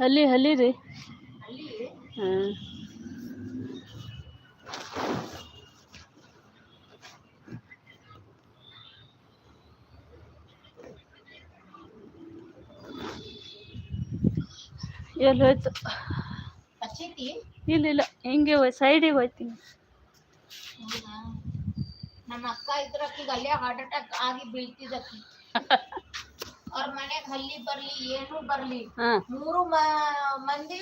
ಹಲ್ಲಿ ಏನಪ್ಪ ಹಲ್ಲಿ ಹಲ್ಲಿ ರೀ ಅಲ್ಲಿ ಹಾಂ ಎಲ್ಲಿ ಹೋಯ್ತು ಹಚ್ಚೈತಿ ಇಲ್ಲ ಇಲ್ಲ ಹಿಂಗೆ ಸೈಡಿಗೆ ಹೋಯ್ತೀನಿ ಹೌದಾ ನಮ್ಮ ಅಕ್ಕ ಇದ್ರ ಆಕಿಗೆ ಅಲ್ಲೇ ಹಾರ್ಟ್ ಅಟ್ಯಾಕ್ ಆಗಿ ಬೀಳ್ತಿದ್ದಕ್ಕಿ ಮನ್ಯಾಗ ಹಲ್ಲಿ ಬರ್ಲಿ ಏನು ಬರ್ಲಿ ಹಾಂ. ಮೂರು ಮ- ಮಂದಿ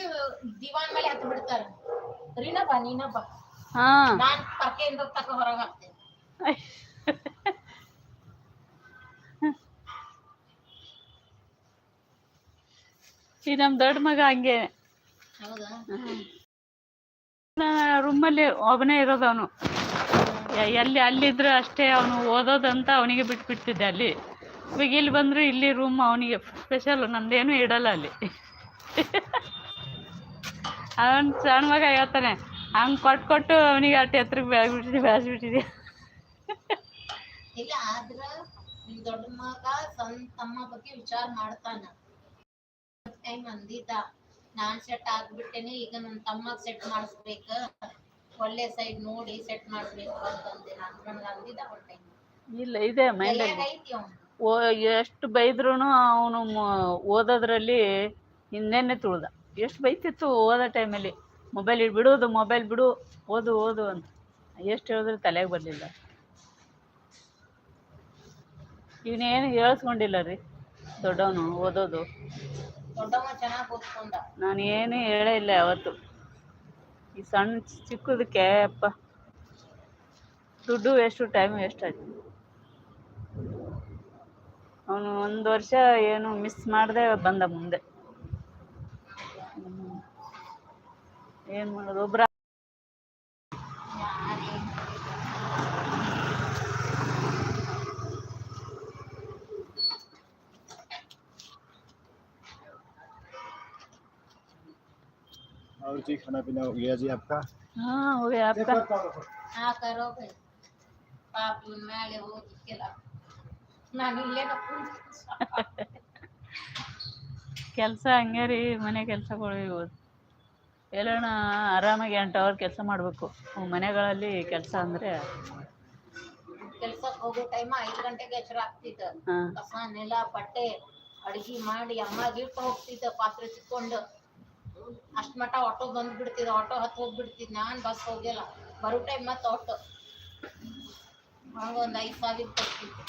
ದಿವಾನ್ ಮೇಲೆ ಹತ್ತು ಬಿಡ್ತಾರ. ರೀನ ಬಾ ನೀನ ಬಾ ಹಾ. ನಾನ್ ಪರ್ಕೆಯಿಂದ ತಕ ಹೊರಗ್ ಹಾಕ್ತೇನೆ. ಈ ನಮ್ ದೊಡ್ಡ ಮಗ ಹಂಗೆ. ಹೌದಾ? ರೂಮಲ್ಲಿ ಒಬ್ಬನೇ ಇರೋದು ಅವನು. ಎಲ್ಲಿ ಅಲ್ಲಿದ್ರೆ ಅಷ್ಟೇ ಅವನು ಓದೋದಂತ ಅವನಿಗೆ ಬಿಟ್ಬಿಡ್ತಿದ್ದೆ ಅಲ್ಲಿ. ಇವಾಗ ಇಲ್ಲಿ ಬಂದರೂ ಇಲ್ಲಿ ರೂಮ್ ಅವನಿಗೆ ಸ್ಪೆಷಲ್ ನಂದೇನು ಇಡಲ್ಲ ಅಲ್ಲಿ. ಅವನು ಸಣ್ಣ ಮಗ ಹೇಳ್ತಾನೆ ಹಂಗೆ ಕೊಟ್ಟು ಕೊಟ್ಟು ಅವನಿಗೆ ಅಟ್ಟು ಎತ್ತರಕ್ಕೆ ಬೆಳೆದ್ಬಿಟ್ಟಿದೆ ಬೆಳೆಸ್ಬಿಟ್ಟಿದೆ ಇಲ್ಲ ಆದ್ರ ನಿಮ್ ದೊಡ್ಡ ಮಗ ಸಣ್ಣ ತಮ್ಮ ಬಗ್ಗೆ ವಿಚಾರ ಮಾಡ್ತಾನ. ಟೈಮ್ ಅಂದಿದ್ದ ನಾನ್ ಸೆಟ್ ಆಗ್ಬಿಟ್ಟೇನಿ ಈಗ ನನ್ನ ತಮ್ಮಗ್ ಸೆಟ್ ಮಾಡಿಸ್ಬೇಕ. ಒಳ್ಳೆ ಸೈಡ್ ನೋಡಿ ಸೆಟ್ ಮಾಡಿಸ್ಬೇಕು ಅಂತಂದೆ ನಾನು ಅಂದಿದ್ದ ಒಂದ್ ಟೈಮ್ ಇಲ್ಲ ಇದೆ ಮೈಂಡಲ್ಲಿ ಐತಿ ಅವ್ನು? ಓ ಎಷ್ಟು ಬೈದ್ರೂ ಅವನು ಓದೋದ್ರಲ್ಲಿ ಹಿಂದೆನೆ ತುಳ್ದ. ಎಷ್ಟು ಬೈತಿತ್ತು ಓದೋ ಟೈಮಲ್ಲಿ? ಮೊಬೈಲ್ ಬಿಡೋದು ಮೊಬೈಲ್ ಬಿಡು ಓದು ಓದು ಅಂತ. ಎಷ್ಟು ಹೇಳಿದ್ರು ತಲೆಗೆ ಬರಲಿಲ್ಲ. ಇವನೇನು ಹೇಳಿಸ್ಕೊಂಡಿಲ್ಲ ರೀ ದೊಡ್ಡವನು ಓದೋದು. ನಾನು ಏನು ಹೇಳೇ ಇಲ್ಲ ಯಾವತ್ತು. ಈ ಸಣ್ಣ ಚಿಕ್ಕದಕ್ಕೆ ಅಪ್ಪ ದುಡ್ಡು ವೇಸ್ಟು ಟೈಮ್ ವೇಸ್ಟ್ ಆಯ್ತು ಅವನು ಒಂದು ವರ್ಷ ಏನು ಮಿಸ್ ಮಾಡದೆ ಬಂದ ಮುಂದೆ ಏನು ಮಾಡೋದು ಒಬ್ರ ಯಾರೇ और जी खाना पीना हो गया जी आपका ಹಾಂ ಹೋಗಿ ಅಪ್ಪ ಹಾ ಕರೋ ಬೈ ಪಾಪ ಇವ್ನ ಮ್ಯಾಲೆ ಹೋಗಿಕ್ಕಿಲ್ಲ ನಾನು ಇಲ್ಲೇನ ಕುಂತ ಕೆಲಸ ಹಂಗೆ ರೀ ಮನೆ ಕೆಲಸಗಳು ಇವು. ಎಲ್ಲೋಣ ಆರಾಮಾಗಿ ಎಂಟು ಅವರ್ ಕೆಲಸ ಮಾಡಬೇಕು. ಮನೆಗಳಲ್ಲಿ ಕೆಲಸ ಅಂದರೆ. ಕೆಲ್ಸಕ್ಕೆ ಹೋಗೋ ಟೈಮ್ ಐದು ಗಂಟೆಗೆ ಎಚ್ಚರ ಆಗ್ತಿತ್ತು ಕಸ ನೆಲ ಬಟ್ಟೆ ಅಡ್ಗಿ ಮಾಡಿ ಅಮ್ಮಗೆ ಇಟ್ಟು ಹೋಗ್ತಿದ್ದ ಪಾತ್ರೆ ತಿಕ್ಕೊಂಡು. ಅಷ್ಟ್ ಮಟ ಆಟೋ ಬಂದ್ಬಿಡ್ತಿದ್ದ ಆಟೋ ಹತ್ತು ಹೋಗ್ಬಿಡ್ತಿದ್ ನಾನು ಬಸ್ ಹೋಗಿಲ್ಲ ಬರೋ ಟೈಮ್ ಮತ್ತೆ ಆಟೋ ಹಂಗ ಒಂದು ಐದು ಸಾವಿರ ಕೊಡ್ತಿದ್ದೆ.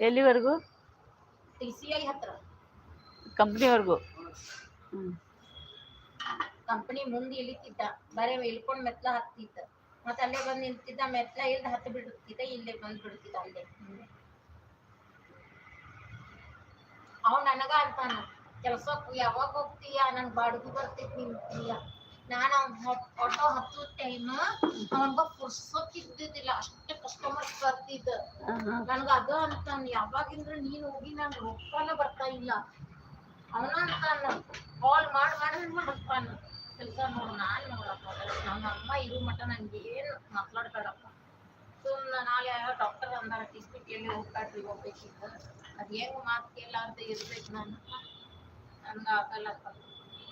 ಎಲ್ಲಿವರೆಗೂ? ಟಿ ಸಿ ಐ ಹತ್ರ. ಕಂಪ್ನಿವರೆಗೂ? ಹ್ಞೂ ಕಂಪನಿ ಮುಂದೆ ಇಳಿತಿದ್ದ. ಬರೇ ಇಳ್ಕೊಂಡು ಮೆಟ್ಲ ಹತ್ತಿದ್ದ. ಮತ್ತೆ ಅಲ್ಲೇ ಬಂದು ನಿಂತಿದ್ದ. ಮೆಟ್ಲ ಇಲ್ದ ಹತ್ತು ಬಿಡುತ್ತಿದ್ದ. ಇಲ್ಲೇ ಬಂದು ಬಿಡುತ್ತಿದ್ದ ಅಲ್ಲೇ. ಅವ್ ನನಗ ಅಂತಾನ ಕೆಲ್ಸಕ್ ಯಾವಾಗ ಹೋಗ್ತೀಯ? ನನ್ ಬಾಡಿಗೆ ಬರ್ತೈತಿ ನಿಂತೀಯ ನಾನು ಆಟೋ ಹತ್ತು ಟೈಮ್ ಅವನ್ಗ ಪುರ್ಸೊತ್ ಇದ್ದಿದ್ದಿಲ್ಲ ಅಷ್ಟೇ ಕಸ್ಟಮರ್ಸ್ ಬರ್ತಿದ್ದ ನನ್ಗ ಅದ ಅಂತ ಯಾವಾಗಿಂದ್ರ ನೀನ್ ಹೋಗಿ ನನ್ ರೊಕ್ಕನ ಬರ್ತಾ ಇಲ್ಲ. ಅವನ ಅಂತಾನ ಕಾಲ್ ಮಾಡ್ ಮಾಡಿ ಮಾಡ್ತಾನ ಕೆಲ್ಸ ನೋಡ್ ನಾನ್ ನೋಡಪ್ಪ ನಮ್ಮ ಅಮ್ಮ ಇರು ಮಟ್ಟ ನನ್ಗೆ ಏನ್ ಮಾತಾಡ್ಬೇಡಪ್ಪ ಸುಮ್ನ ನಾಳೆ ಯಾವ ಡಾಕ್ಟರ್ ಅಂದಾರ ಟಿಸ್ಬಿಟ್ ಎಲ್ಲಿ ಹೋಗ್ಬೇಡ್ರಿ ಹೋಗ್ಬೇಕಿತ್ತು. ಅದ್ ಹೆಂಗ್ ಮಾತ್ ಕೇಳ ಅಂತ ಇರ್ಬೇಕು ನಾನು. ನನ್ಗ ಆಗಲ್ಲಪ್ಪ.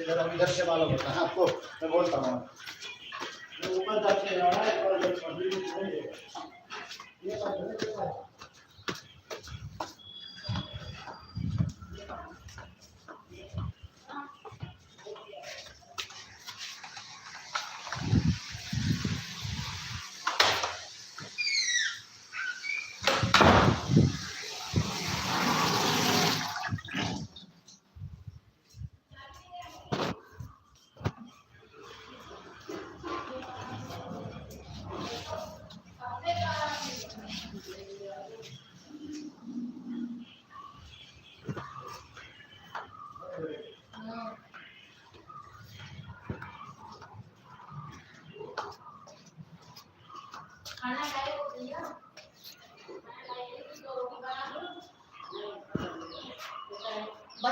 इधर से मालूम होता है आपको मैं बोलता हूँ ऊपर जाके आ रहा है।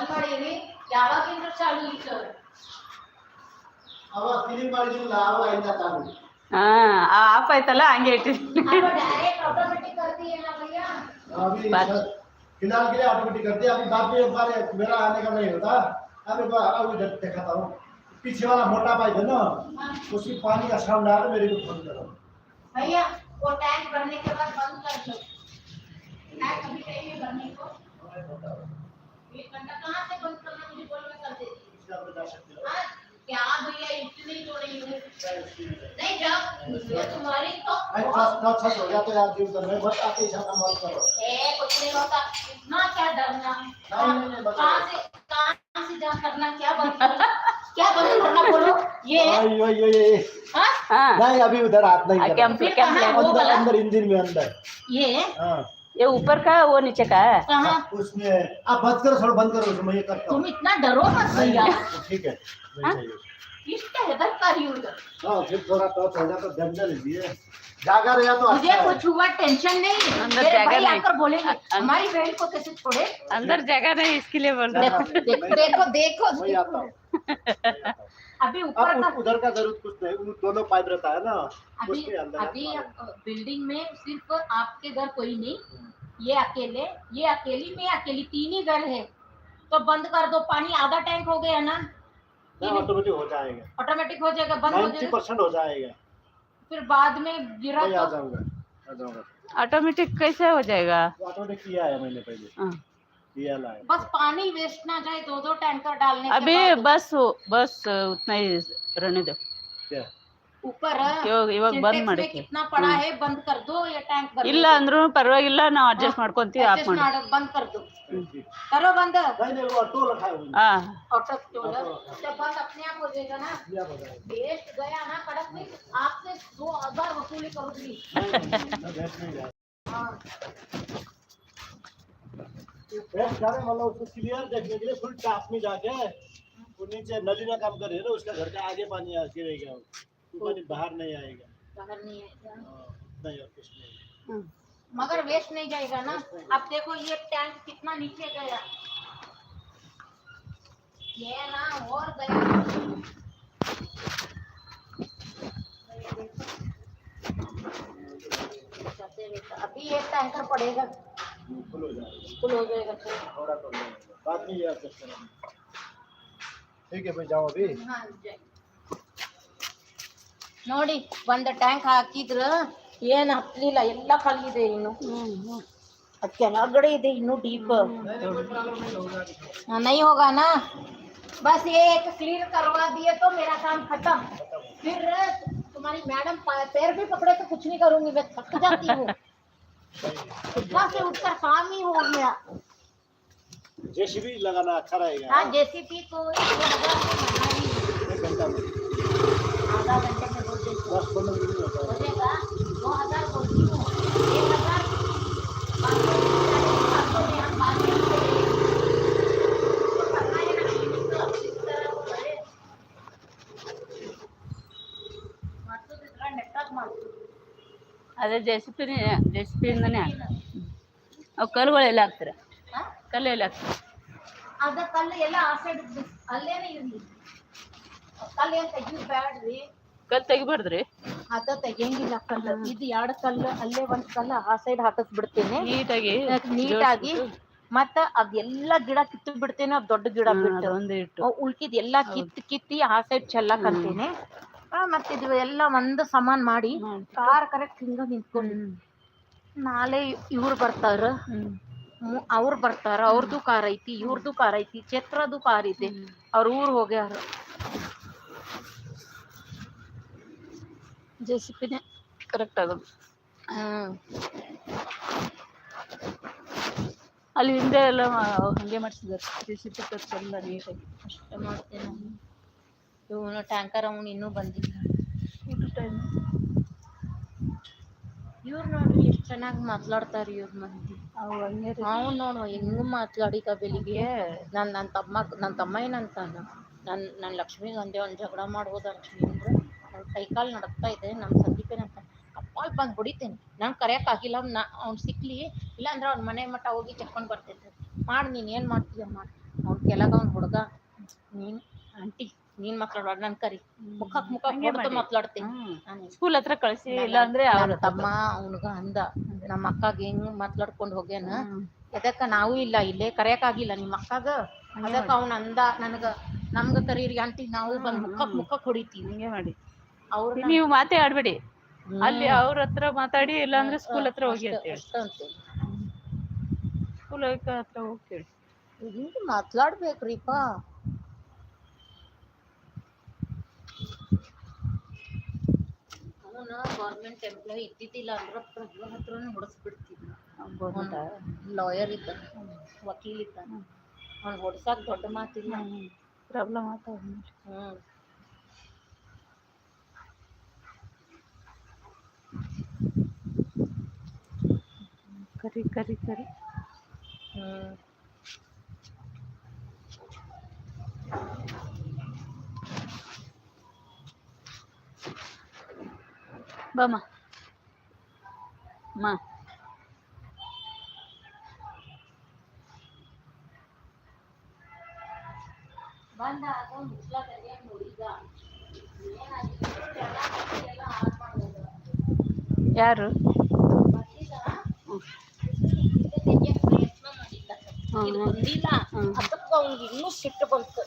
एक बार जब अभी भी नहीं है। ये बात है, ये बात है। ಬಂದ್ ಮಾಡೀನಿ ಯಾವಾಗಿಂದ ಚಾಲು ಇತ್ತು ಅವ ಕ್ಲೀನ್ ಮಾಡಿದಿಲ್ಲ ಅವ ಇಂದ ತಾನು ಹಾ ಆಫ್ ಆಯ್ತಲ್ಲ ಹಂಗೆ ಇಟ್ಟಿದ್ದೀನಿ डायरेक्ट ऑटोमेटिक कर दिए ना भैया अभी बात- सर, फिलहाल के लिए ऑटोमेटिक कर दिया अभी बाद में एक बार मेरा आने का नहीं होता अभी बा- अब इधर दिखाता हूँ पीछे वाला मोटा पाइप है ना उसमें पानी का साउंड आ रहा है मेरे को फोन करो भैया वो टैंक भरने के बाद बंद कर दो टैंक अभी चाहिए भरने को एक घंटा कहाँ से बंद करना मुझे बोलो मैं कर देती हूँ। इसका बता सकते हो हाँ, क्या भैया इतनी तो नहीं तुम्हारी तो बस हो गया तो यार जीव मैं बस ही मत करो। ए कुछ नहीं होता। इतना क्या डरना? नहीं, नहीं, नहीं, कहाँ से कहाँ से जा करना? क्या बंद क्या बंद करना बोलो ये आई, आई, आई, आई। हाँ? नहीं अभी उधर हाथ नहीं करना। फिर कहाँ? अंदर अंदर इंजन में अंदर। ये? हाँ। ये ऊपर का वो नीचे का है? कहाँ उसमें आप बंद करो थोड़ा बंद करो उसमें ये करता तुम इतना डरो मत भैया। ठीक है हाँ? हूँ हाँ हो जागा रहा तो मुझे अच्छा कुछ हुआ टेंशन नहीं। अंदर जगह नहीं। आकर बोलेंगे हमारी बहन को कैसे छोड़े? अंदर जगह नहीं इसके लिए बोल रहा देखो देखो देखो हूँ अभी ऊपर का उधर का ज़रूरत कुछ नहीं दोनों पाइप रहता है ना अभी अभी बिल्डिंग में सिर्फ़ आपके घर कोई नहीं ये अकेले ये अकेली मैं अकेली तीन ही घर है। तो बंद कर दो पानी आधा टैंक हो गया ना। ऑटोमेटिक हो जाएगा। ऑटोमेटिक हो जाएगा बंद हो जाएगा। परसेंट हो जाएगा। फिर बाद में गिरा तो आ जाऊँगा आ जाऊँगा। ऑटोमेटिक कैसे हो जाएगा? ऑटोमेटिक किया है मैंने पहले। हाँ। किया बस पानी वेस्ट ना जाए दो दो टैंकर डालने अभी बस बस उतना ही रहने दो। क्या? ऊपर क्यों ಇವಾಗ ಬಂದ್ सिंटेक्स में ಮಾಡಿ कितना पड़ा है बंद कर दो ये टैंक भर ಇಲ್ಲ ಅಂದ್ರೂ ಪರವಾಗಿಲ್ಲ ನಾವು ಅಡ್ಜಸ್ಟ್ ಮಾಡ್ಕೊಂತೀವಿ ಆಫ್ Adjust ಮಾಡಿ मारो, बंद कर दो ठीक। करो बंद नहीं नहीं वो ऑटो रखा है वो ಹಾ ऑटो टोलर जब बंद अपने आप हो जाएगा ना किया हो जाएगा वेस्ट गया ना कड़क में आपसे दो हजार वसूली करूंगी नहीं, नहीं, नहीं, वेस्ट नहीं जाएगा हाँ वेस्ट जाने मतलब उसको क्लियर देखने के लिए फुल टाप में जाके वो नीचे नली में काम कर रही है ना उसका घर का आगे पानी आ गिरेगा वो तो पानी बाहर नहीं आएगा। बाहर नहीं आएगा। हाँ, नहीं और कुछ नहीं। हाँ। मगर वेस्ट नहीं जाएगा ना। अब देखो ये टैंक कितना नीचे गया। ये ना और गया। तो अभी एक टैंकर पड़ेगा। फुल हो जाएगा। तो। थोड़ा थोड़ा बाद में ये ठीक है भाई जाओ अभी। हाँ जाए ನೋಡಿ ಒಂದು ಟ್ಯಾಂಕ್ ಹಾಕಿದ್ರ ಏನ್ ಹತ್ಲಿಲ್ಲ ಎಲ್ಲ ಖಾಲಿದೆ ಇನ್ನು ಅದ್ ಕೆಳಗಡೆ ಇದೆ ಇನ್ನು ಡೀಪ್ नहीं होगा ना बस ये एक क्लियर करवा दिए तो मेरा काम खत्म फिर तुम्हारी मैडम पा- पैर भी पकड़े तो कुछ नहीं करूंगी मैं थक जाती हूँ सुबह से उठकर काम ही हो गया जेसीबी लगाना अच्छा रहेगा हाँ जेसीपी तो एक हजार में बना ही है। एक घंटा में आधा घंटे ಅದೇ ಜೆ ಜೆಸಿಪಿಯಿಂದನೇ ಅವು ಕಲ್ಲುಗಳು ಎಲ್ಲ ಹಾಕ್ತಾರೆ? ಕಲ್ಲು ಎಲ್ಲ ಹಾಕ್ತಾರೆ. ಅದ ಕಲ್ಲು ಎಲ್ಲ ಆ ಸೈಡ್ ಅಲ್ಲೇನೆ ಇರಲಿ. ಕಲ್ಲು ಏನು ತೆಗಿಯೋದು ಬ್ಯಾಡ್ರಿ? ಕಲ್ಲು ತೆಗಿಬಾರ್ದ್ರಿ ಅದ ತೆಗಿಯಂಗಿಲ್ಲ ಕಲ್ಲು. ಇದು ಎರಡು ಕಲ್ಲು ಅಲ್ಲೇ ಒಂದ್ ಕಲ್ಲು ಆ ಸೈಡ್ ಹಾಕಿಸ್ಬಿಡ್ತೇನೆ. ನೀಟಾಗಿ ನೀಟಾಗಿ ಮತ್ತ ಅದೆಲ್ಲ ಗಿಡ ಕಿತ್ತು ಬಿಡ್ತೇನೆ ಅದ್ ದೊಡ್ಡ ಗಿಡ ಬಿಟ್ಟು. ಅವ್ ಉಳ್ಕಿದ್ ಎಲ್ಲಾ ಕಿತ್ ಕಿತ್ತಿ ಆ ಸೈಡ್ ಚೆಲ್ಲಾಕ್ ಅಂತೇನೆ ಮತ್ತೆ ಇದು ಎಲ್ಲಾ ಒಂದ್ ಸಮಾನ್ ಮಾಡಿ ಕಾರ್ ಕರೆಕ್ಟ್ ಹಿಂಗ ನಿಂತ್ಕೊಂಡು ನಾಳೆ ಇವ್ರು ಬರ್ತಾರ. ಅವ್ರು ಬರ್ತಾರ. ಅವ್ರದ್ದು ಕಾರ್ ಐತಿ ಇವ್ರದ್ದು ಕಾರ್ ಐತಿ ಛತ್ರದು ಕಾರ್ ಐತಿ ಅವ್ರ ಊರ್ ಹೋಗ್ಯಾರ. ಜೆ ಸಿ ಪಿನೇ ಕರೆಕ್ಟ್ ಆಗೋದು ಹಾಂ ಅಲ್ಲಿ ಹಿಂದೆ ಎಲ್ಲ ಹಾಗೆ ಮಾಡಿಸಿದ್ದಾರೆ ಜೆ ಸಿ ಪಿ ಎಲ್ಲ ನೀಟಾಗಿ ಅಷ್ಟೇ ಮಾಡ್ತೇನೆ ಇವನು ಟ್ಯಾಂಕರ್ ಅವನು ಇನ್ನೂ ಬಂದಿಲ್ಲ ಟೈಮ್ ಇವ್ರು ನೋಡ್ರಿ ಎಷ್ಟು ಚೆನ್ನಾಗಿ ಮಾತಾಡ್ತಾರೆ ಇವ್ರ ಮಂದಿ. ಅವ್ನು ನೋಡು ಹೆಂಗೂ ಮಾತಾಡಿಕ ಬೆಳಿಗ್ಗೆ ನನ್ನ ನನ್ನ ತಮ್ಮ ನನ್ನ ತಮ್ಮ ಏನಂತಾನ ನನ್ನ ನನ್ನ ಲಕ್ಷ್ಮಿ ಒಂದೇ ಒಂದು ಜಗಳ ಮಾಡ್ಬೋದ ಲಕ್ಷ್ಮಿ ಕೈಕಾಲು ನಡಕ್ತಾ ಇದೆ ನಮ್ಮ ಸಂದೀಪೇನಂತ ಅಪ್ಪ ಕಾಲ್ ಬಂದು ಹೊಡಿತೇನೆ. ನಾನು ಕರೆಯೋಕ್ಕಾಗಿಲ್ಲ ಆಗಿಲ್ಲ ನಾ ಅವ್ನು ಸಿಕ್ಲಿ. ಇಲ್ಲಾಂದ್ರೆ ಅವ್ನ ಮನೆ ಮಟ್ಟ ಹೋಗಿ ಚೆಕ್ಕೊಂಡು ಬರ್ತೈತೆ ಮಾಡಿ ನೀನು ಏನು ಮಾಡ್ತೀಯ ಮಾಡಿ. ಅವ್ನ ಕೆಳಗ ಅವ್ನ ಹುಡುಗ. ನೀನು ಆಂಟಿ ನೀನ್ ಮಾತಾಡೋಣ ನನ್ ಕರಿ. ಮುಖಕ್ ಮುಖ ಹೊಡ್ದು ಮಾಡಿ. ಮಾತಾಡ್ತೀನಿ. ಸ್ಕೂಲ್ ಹತ್ರ ಕಳ್ಸಿ ಇಲ್ಲ ಅಂದ್ರೆ ಅವ್ರ ತಮ್ಮ ಅವನಗ ಅಂದ. ನಮ್ಮ ಅಕ್ಕಗೆ ಹೆಂಗ್ ಮಾತಾಡ್ಕೊಂಡ್ ಹೋಗ್ಯಾನ? ಎದಕ್ಕ ನಾವು ಇಲ್ಲ ಇಲ್ಲೇ ಕರೆಯಕ್ಕಾಗಿಲ್ಲ ನಿಮ್ಮ ಅಕ್ಕಗ? ಅದಕ್ಕ ಅವ್ನ ಅಂದ ನನಗ ನಮ್ಗ ಕರೀರಿ ಆಂಟಿ ನಾವು ಬಂದ್ ಮುಖಕ್ ಮುಖಕ್ ಹೊಡಿತೀವಿ. ಹಂಗೆ ಮಾಡಿ. ನೀವು ಮಾತೇ ಆಡ್ಬೇಡಿ. ಅಲ್ಲಿ ಅವ್ರ ಹತ್ರ ಮಾತಾಡಿ ಇಲ್ಲಾಂದ್ರೆ ಸ್ಕೂಲ್ ಹತ್ರ ಹೋಗಿ ಅಂತ ಹೇಳಿ ಸ್ಕೂಲ್ ಹತ್ರ ಹೋಗಿ ಕೇಳಿ. ಹಿಂಗ್ ಮಾತಾಡ್ಬೇಕ್ರಿಪ್ಪ ಅವನ ಗೌರ್ಮೆಂಟ್ ಎಂಪ್ಲಾಯ್ ಇದ್ದಿದ್ದಿಲ್ಲ ಅಂದ್ರೆ ಪ್ರಭು ಹತ್ರನೇ ಹೊಡಸ್ಬಿಡ್ತಿದ್ನ ಹೌದಾ? ಲಾಯರ್ ಇದ್ದ ವಕೀಲ್ ಇದ್ದ. ಅವ್ನ್ ಹೊಡ್ಸಕ್ ದೊಡ್ಡ ಮಾತಿಲ್ಲ. ಪ್ರಾಬ್ಲಮ್ ಆತ ಹ್ಮ್. ಕರಿ ಕರಿ ಕರಿ ಹ್ಮ್ ಬಾಮ ಮಾ ಬಂದ ಆಗ ಮುಸ್ಲ ಕರಿಯಾಗ ನೋಡಿದ ಏನಾಗಿತ್ತು ಎಲ್ಲ ಕಟ್ಟಿ ಎಲ್ಲ ಹಾಳ್ ಮಾಡ್ಬೋದ ಯಾರು ಸಿಟ್ಟು ಬಂತು.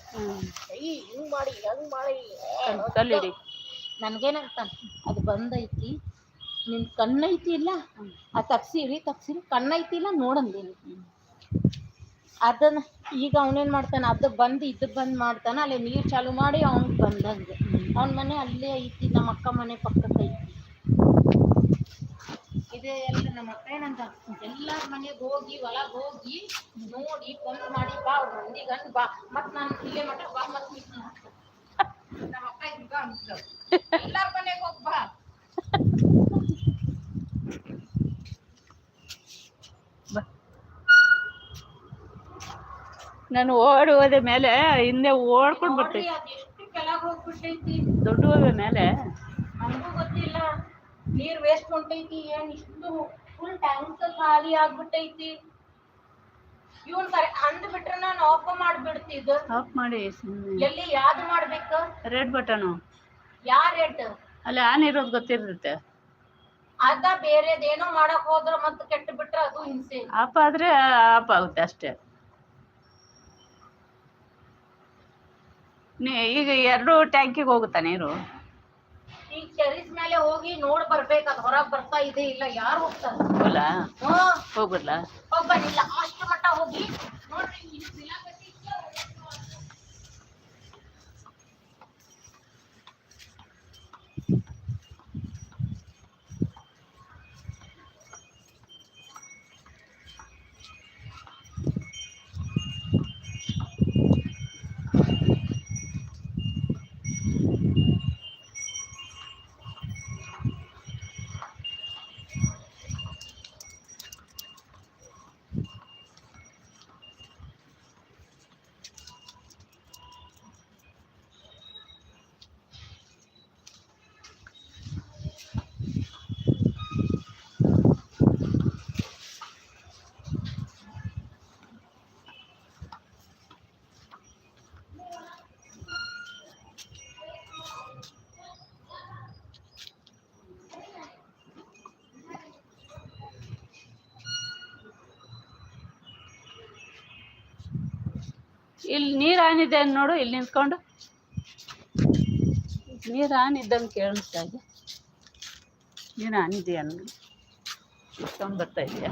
ಅಯ್ಯ ಹಿಂಗ್ ಮಾಡಿ, ಹೆಂಗ್ ಮಾಡಿ. ನನ್ಗೇನಂತ ಕಲ್ಲಿಡಿ ನನ್ಗೇನಂತಾನ ಅದು ಬಂದೈತಿ. ನಿನ್ ಕಣ್ಣೈತಿ ಇಲ್ಲ? ಆ ತಪ್ಸಿರಿ ತಪ್ಸಿರಿ ಕಣ್ಣೈತಿ ಇಲ್ಲ ನೋಡಂದೇನಿ ಅದನ್ನ, ಈಗ ಅವನೇನ್ ಮಾಡ್ತಾನ? ಅದು ಬಂದು, ಇದು ಬಂದ್ ಮಾಡ್ತಾನ. ಅಲ್ಲಿ ನೀರ್ ಚಾಲು ಮಾಡಿ ಅವ್ನ್ ಬಂದಂಗೆ. ಅವ್ನ್ ಮನೆ ಅಲ್ಲೇ ಐತಿ ನಮ್ಮ ಅಕ್ಕ ಮನೆ ಪಕ್ಕದ ಐತಿ ಇದೆ ಎಲ್ಲ ನಮ್ಮ ಅಕ್ಕ ಏನಂತ ಎಲ್ಲಾರ ಮನೆಗ್ ಹೋಗಿ ಒಳಗ್ ಹೋಗಿ ನೋಡಿ ಕೊಂದು ಮಾಡಿ ಬಾ ಅವ್ರ ಮಂದಿಗಂದ್ ಬಾ. ಮತ್ ನಾನು ಇಲ್ಲೇ ಮಠ ಬಾ ಮತ್ ನಮ್ಮ ಅಕ್ಕ ಹಿಂಗ ಅಂತ ಎಲ್ಲಾರ ಮನೆಗೆ ಹೋಗ್ ಬಾ. ಬಾ ನಾನು ಓಡಿ ಹೋದೆ ಮೇಲೆ ಹಿಂದೆ ಓಡ್ಕೊಂಡು ಬರ್ತೀನಿ ದೊಡ್ಡ ಹೋದ ಮೇಲೆ. ನೀರ್ ವೇಸ್ಟ್ ಹೊಂಟೈತಿ ಏನ್ ಇಷ್ಟು ಫುಲ್ ಟ್ಯಾಂಕ್ ಖಾಲಿ ಆಗ್ಬಿಟ್ಟೈತಿ. ಇವನ್ ಕರೆ ಅಂದ್ ಬಿಟ್ರೆ ನಾನು ಆಫ್ ಮಾಡ್ಬಿಡ್ತಿದ್ದ ಆಫ್ ಮಾಡಿ ಎಲ್ಲಿ ಯಾವ್ದು ಮಾಡ್ಬೇಕು? ರೆಡ್ ಬಟನ್ ಯಾ ರೆಡ್ ಅಲ್ಲಿ ಆನ್ ಇರೋದು ಗೊತ್ತಿರುತ್ತೆ. ಅದ ಬೇರೆದೇನೋ ಮಾಡಕ್ ಹೋದ್ರ ಮತ್ ಕೆಟ್ಟ ಬಿಟ್ರೆ ಅದು ಹಿಂಸೆ. ಆಫ್ ಆದ್ರೆ ಆಫ್ ಆಗುತ್ತೆ ಅಷ್ಟೇ. ನೀ ಈಗ ಎರಡು ಟ್ಯಾಂಕಿಗೆ ಹೋಗುತ್ತಾ ನೀರು? ಈಗ ಟೆರಿಸ್ ಮೇಲೆ ಹೋಗಿ ನೋಡ್ ಬರ್ಬೇಕು ಅದ್ ಹೊರಗ್ ಬರ್ತಾ ಇದೆ ಇಲ್ಲ ಯಾರು ಹೋಗ್ತಾರ? ಹೋಗ್ಬಿಡ್ಲಾ ಹೋಗ್ಬನ್ನಿಲ್ಲ ಅಷ್ಟು ಮಟ್ಟ ಹೋಗಿ ನೋಡ್ರಿ ಇಲ್ಲಿ ನೀರು ಆನ್ ಇದೆ ಅಂತ ನೋಡು, ಇಲ್ಲಿ ನಿಂತ್ಕೊಂಡು. ನೀರು ಆನ್ ಇದ್ದಂಗೆ ಕೇಳಿಸ್ತಾ ಇದೆ. ನೀರು ಆನ್ ಇದೆಯಾ ನೋಡಿ ಇಷ್ಟೊಂದು ಬರ್ತಾ ಇದೆಯಾ?